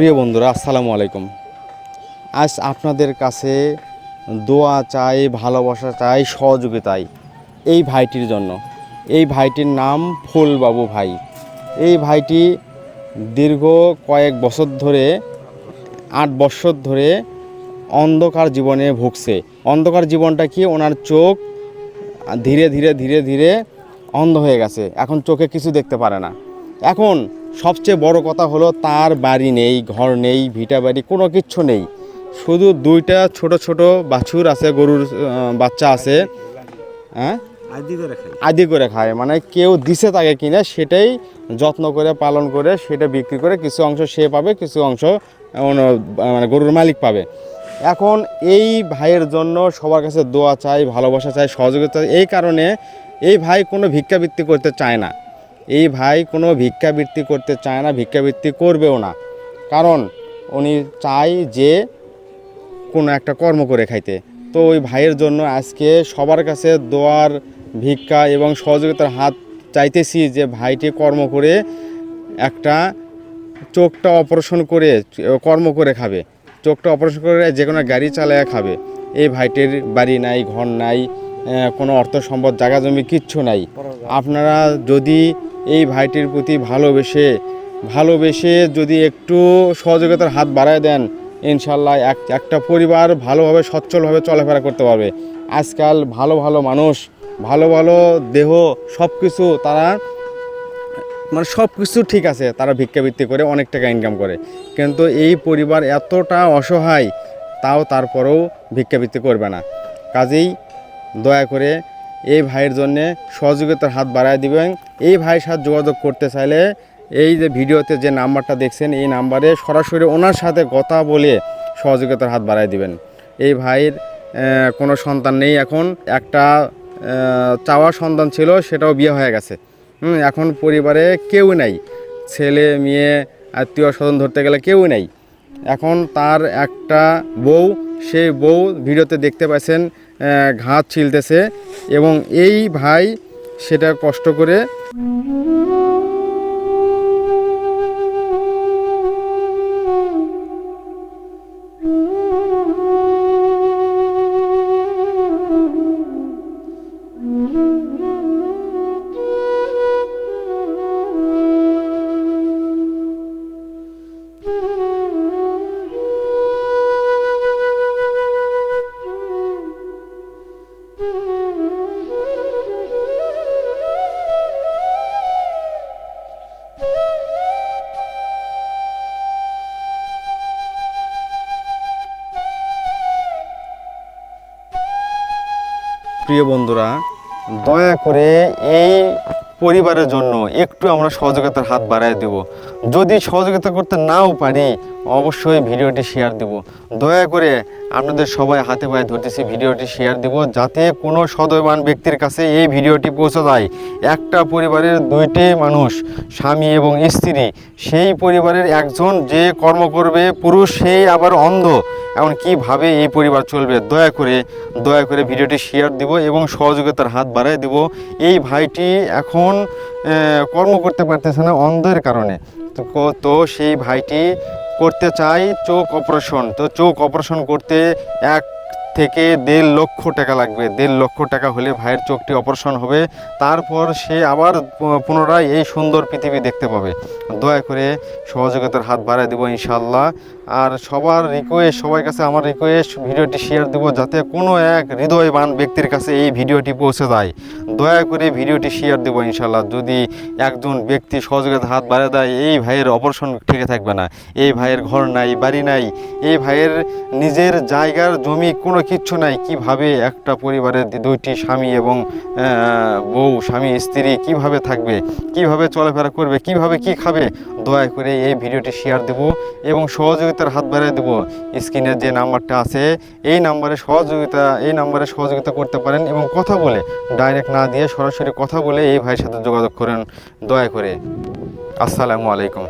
প্রিয় বন্ধুরা, আসসালামু আলাইকুম। আজ আপনাদের কাছে দোয়া চাই, ভালোবাসা চাই সহযোগিতাই এই ভাইটির জন্য। এই ভাইটির নাম ফুলবাবু ভাই। এই ভাইটি দীর্ঘ কয়েক বছর ধরে, আট বছর ধরে অন্ধকার জীবনে ভুগছে। অন্ধকার জীবনটা কি? ওনার চোখ ধীরে ধীরে ধীরে ধীরে অন্ধ হয়ে গেছে। এখন চোখে কিছু দেখতে পারে না। এখন সবচেয়ে বড় কথা হলো তার বাড়ি নেই ঘর নেই ভিটা বাড়ি কোনো কিচ্ছু নেই। শুধু দুইটা ছোট ছোট বাছুর আছে গরুর বাচ্চা আছে। হ্যাঁ? আদি করে খায়। মানে কেউ দিছে তাকে কিনে সেটাই যত্ন করে পালন করে সেটা বিক্রি করে কিছু অংশ সে পাবে কিছু অংশ মানে গরুর মালিক পাবে। এখন এই ভাইয়ের জন্য সবার কাছে দোয়া চাই ভালোবাসা চাই সহযোগিতা চাই। এই কারণে এই ভাই কোনো ভিক্ষাবৃত্তি করতে চায় না। এই ভাই কোনো ভিক্ষাবৃত্তি করতে চায় না ভিক্ষাবৃত্তি করবেও না। কারণ উনি চায় যে কোনো একটা কর্ম করে খাইতে। তো ওই ভাইয়ের জন্য আজকে সবার কাছে দোয়ার, ভিক্ষা এবং সহযোগিতার হাত চাইতেছি যে ভাইটি কর্ম করে একটা চোখটা অপারেশন করে, কর্ম করে খাবে। চোখটা অপারেশন করে যে কোনো গাড়ি চালায় খাবে। এই ভাইটির বাড়ি নাই, ঘর নাই কোনো অর্থ সম্পদ, জায়গা জমি কিচ্ছু নাই। আপনারা যদি এই ভাইটির প্রতি ভালোবেসে ভালোবেসে যদি একটু সহযোগিতার হাত বাড়ায় দেন, ইনশাল্লাহ এক, একটা পরিবার ভালোভাবে, সচ্ছলভাবে চলাফেরা করতে পারবে। আজকাল ভালো ভালো মানুষ, ভালো ভালো দেহ সব কিছু তারা মানে সব কিছু ঠিক আছে, তারা ভিক্ষাবৃত্তি করে, অনেক টাকা ইনকাম করে। কিন্তু এই পরিবার এতটা অসহায়, তাও তারপরেও ভিক্ষাবৃত্তি করবে না। কাজেই দয়া করে এই ভাইয়ের জন্যে সহযোগিতার হাত বাড়ায় দিবেন। এই ভাইয়ের সাথে যোগাযোগ করতে চাইলে এই যে ভিডিওতে যে নাম্বারটা দেখছেন, এই নাম্বারে সরাসরি ওনার সাথে কথা বলে সহযোগিতার হাত বাড়ায় দিবেন। এই ভাইয়ের কোনো সন্তান নেই এখন। একটা চাওয়া সন্তান ছিল, সেটাও বিয়ে হয়ে গেছে। এখন পরিবারে কেউ নাই। ছেলে, মেয়ে আত্মীয় স্বজন ধরতে গেলে কেউ নেই। এখন তার একটা বউ সেই বউ ভিডিওতে দেখতে পাচ্ছেন ঘাত ছিলতেছে এবং এই ভাই সেটা কষ্ট করে প্রিয় বন্ধুরা, দয়া করে এই পরিবারের জন্য একটু আমরা সহযোগিতার হাত বাড়ায় দেব। যদি সহযোগিতা করতে নাও পারি, অবশ্যই ভিডিওটি শেয়ার দেব। দয়া করে আপনাদের সবাই হাতে পায়ে ধরতেছি, ভিডিওটি শেয়ার দেব যাতে কোনো সদয়বান ব্যক্তির কাছে এই ভিডিওটি পৌঁছে যায়। একটা পরিবারের দুইটি মানুষ, স্বামী এবং স্ত্রী, সেই পরিবারের একজন যে কর্ম করবে, পুরুষ সেই আবার অন্ধ। এখন কীভাবে এই পরিবার চলবে? দয়া করে দয়া করে ভিডিওটি শেয়ার দিব এবং সহযোগিতার হাত বাড়ায় দিব। এই ভাইটি এখন কর্ম করতে পারতেছে না অন্ধের কারণে। তো তো সেই ভাইটি করতে চাই চোখ অপারেশন তো চোখ অপারেশন করতে এক থেকে দেড় লক্ষ টাকা লাগবে। দেড় লক্ষ টাকা হলে ভাইয়ের চোখটি অপারেশন হবে। তারপর সে আবার পুনরায় এই সুন্দর পৃথিবী দেখতে পাবে। দয়া করে সহযোগিতার হাত বাড়ায় দেবো ইনশাল্লাহ আর সবার রিকোয়েস্ট সবার কাছে আমার রিকোয়েস্ট ভিডিওটি শেয়ার দেবো যাতে কোনো এক হৃদয়বান ব্যক্তির কাছে এই ভিডিওটি পৌঁছে যায়। দয়া করে ভিডিওটি শেয়ার দেবো ইনশাল্লাহ যদি একজন ব্যক্তি সহযোগিতার হাত বাড়িয়ে দেয়, এই ভাইয়ের অপারেশন ঠেকে থাকবে না। এই ভাইয়ের ঘর নাই, বাড়ি নাই। এই ভাইয়ের নিজের জায়গার জমি কোনো কিচ্ছু নাই। কীভাবে একটা পরিবারের দুইটি স্বামী এবং বউ, স্বামী, স্ত্রী কীভাবে থাকবে? কীভাবে চলাফেরা করবে? কীভাবে কি খাবে? দয়া করে এই ভিডিওটি শেয়ার দেব এবং সহযোগিতার হাত বাড়িয়ে দেবো। স্ক্রিনের যে নাম্বারটা আছে, এই নাম্বারে সহযোগিতা, এই নাম্বারে সহযোগিতা করতে পারেন এবং কথা বলে ডাইরেক্ট না দিয়ে সরাসরি কথা বলে এই ভাইয়ের সাথে যোগাযোগ করেন। দয়া করে। আসসালামু আলাইকুম।